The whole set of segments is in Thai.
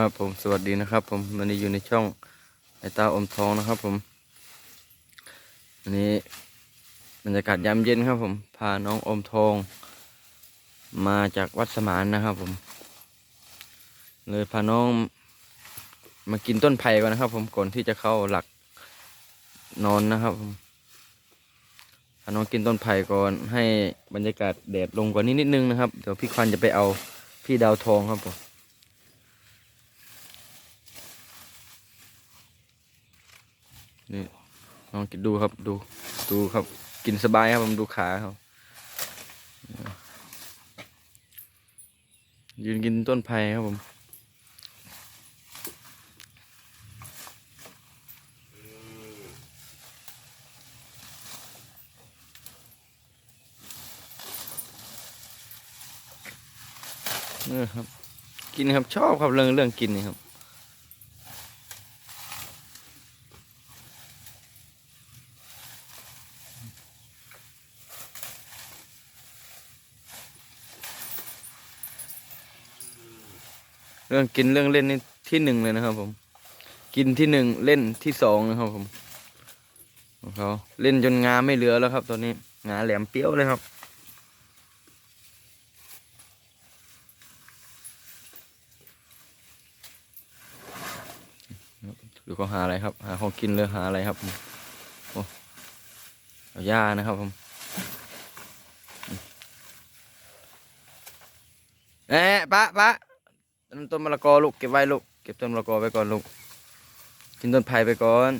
ครับผมสวัสดีนะครับ ผมวันนี้อยู่ในช่องไอตาอมทองนะครับ ผมวันนี้บรรยากาศยามเย็นครับ ผมพาน้องอมทอง มาจากวัดสมานนะครับ ผม เลยพาน้องมากินต้นไผ่ก่อนนะครับ ผมก่อนที่จะเข้าหลักนอนนะครับผมพาน้องกินต้นไผ่ก่อนให้บรรยากาศแดดลงกว่านี้นิดนึงนะครับเดี๋ยวพี่ควันจะไปเอาพี่ดาวทองครับผม นี่ลองกินดูครับดูดูครับ กินสบายครับผมดูขาครับยืนกินต้นไผ่ครับผมนี่ครับ กินครับชอบครับเรื่องเรื่องกินนี่ครับ เรื่องกินเรื่องเล่นนี่ที่หนึ่งเลยนะครับ ผม กินที่หนึ่งเล่นที่สองนะครับ ผมของเขาเล่นจนงาไม่เหลือแล้วครับตอนนี้งาแหลมเปี้ยวเลยครับหรือเขาหาอะไรครับ หาของกินหรือหาอะไรครับโอ้อาหญ้านะครับผมเอ๊ะปะปะ ต้นมะละกอลูกเก็บไว้ลูกเก็บต้นมะละกอไว้ก่อนลูกกินต้นไผ่ไปก่อน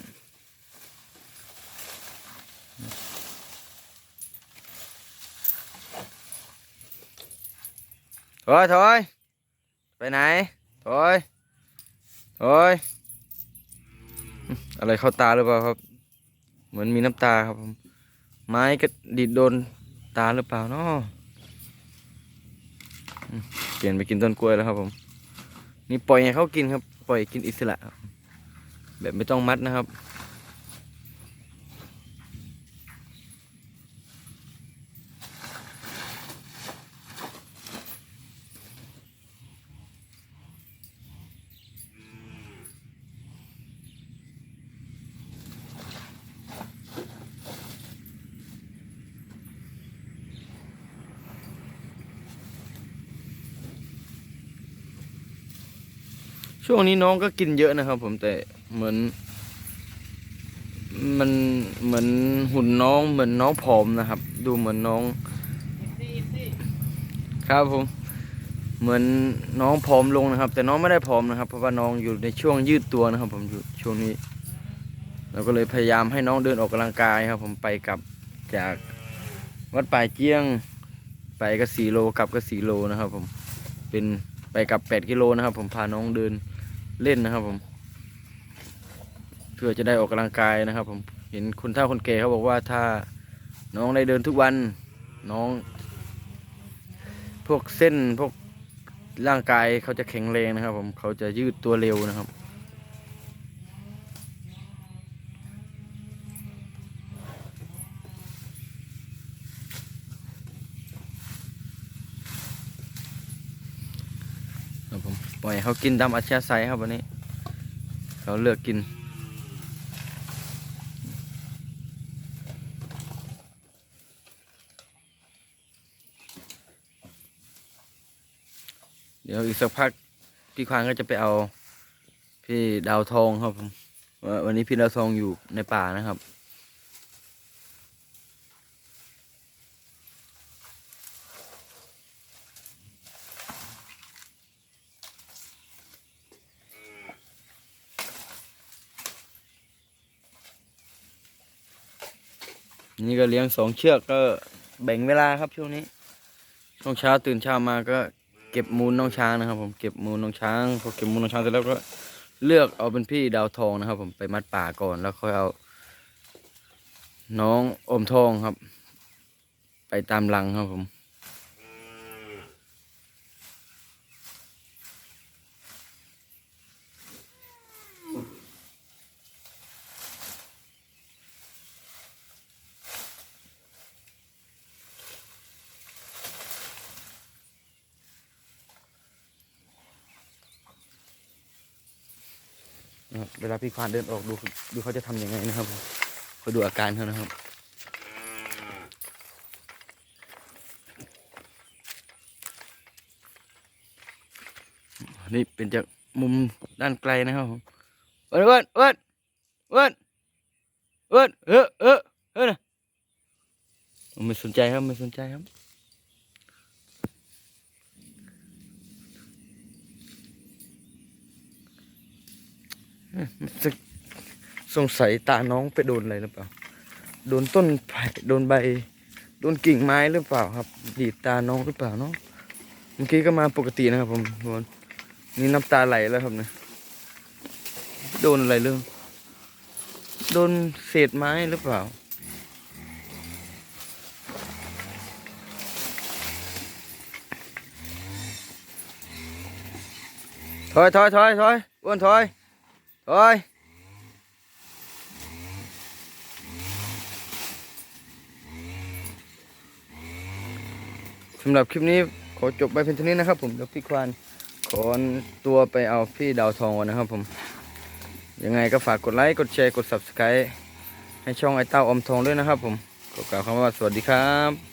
ถอยถอยไปไหนถอยถอยอะไรเข้าตาหรือเปล่าครับ เหมือนมีน้ำตาครับผมไม้ก็ดิดโดนตาหรือเปล่าเนาะอืมเปลี่ยนไปกินต้นกล้วยแล้วครับผม นี่ปล่อยให้เขากินครับ ปล่อยกินอิสระ แบบไม่ต้องมัดนะครับ ช่วงนี้น้องก็กินเยอะนะครับ ผมแต่เหมือน มันเหมือนหุ่นน้องเหมือนน้องผอมนะครับ ดูเหมือนน้อง ครับผม เหมือนน้องผอมลงนะครับ แต่น้องไม่ได้ผอมนะครับ เพราะว่าน้องอยู่ในช่วงยืดตัวนะครับ ผมอยู่ช่วงนี้เราก็เลยพยายามให้น้องเดินออกกำลังกายครับ ผมไปกลับจากวัดป่ายเจียงไปก็สี่โลกลับก็สี่โลนะครับ ผมเป็นไปกลับแปดกิโลนะครับ ผมพาน้องเดิน เล่นนะครับผม เพื่อจะได้ออกกำลังกายนะครับ ผมเห็นคุณเฒ่าคนแก่เขาบอกว่าถ้าน้องได้เดินทุกวันน้อง พวกเส้นพวกร่างกายเขาจะแข็งแรงนะครับ ผมเขาจะยืดตัวเร็วนะครับ ปล่อยเขากินตามอัธยาศัยครับวันนี้ เขาเลือกกิน เดี๋ยวอีกสักพักพี่ควานก็จะไปเอาพี่ดาวทองครับผมวันนี้พี่ดาวทองอยู่ในป่านะครับ นี่ก็เลี้ยงสองเชือกก็แบ่งเวลาครับช่วงนี้ช่วงเช้าตื่นเช้ามาก็เก็บมูลน้องช้างนะครับ ผมเก็บมูลน้องช้างพอเก็บมูลน้องช้างเสร็จแล้วก็เลือกเอาเป็นพี่ดาวทองนะครับ ผมไปมัดป่าก่อนแล้วค่อยเอา น้องอมทองครับ ไปตามรังครับผม เวลาพี่ควานเดินออกดูดูเขาจะทำยังไงนะครับคอยดูอาการเขานะครับนี่เป็นจากมุมด้านไกลนะครับผมเอิ้นเอิ้นเอิ้นเอิ้นเอิ้นเออเออเออนะไม่สนใจครับไม่สนใจครับ สงสงสัยตาน้องไปโดนอะไรหรือเปล่า โดนต้นไผ่โดนใบ โดนกิ่งไม้หรือเปล่าครับ ดีดตาน้องหรือเปล่าเนาะ เมื่อกี้ก็มาปกตินะครับผมทุกคนนี่น้ำตาไหลแล้วครับเนี่ยโดนอะไรเรื่อง โดนเศษไม้หรือเปล่าถอยถอย ถอยถอยอ้วนถอยถอยสำหรับคลิปนี้ขอจบไปเพียงเท่านี้นะครับผมเดี๋ยวพี่ควานขอตัวไปเอาพี่ดาวทองก่อนนะครับผม ยังไงก็ฝากกดไลค์ กดแชร์ กด subscribe ให้ช่องไอ้เต้าอมทองด้วยนะครับผมขอกล่าวคำว่าสวัสดีครับ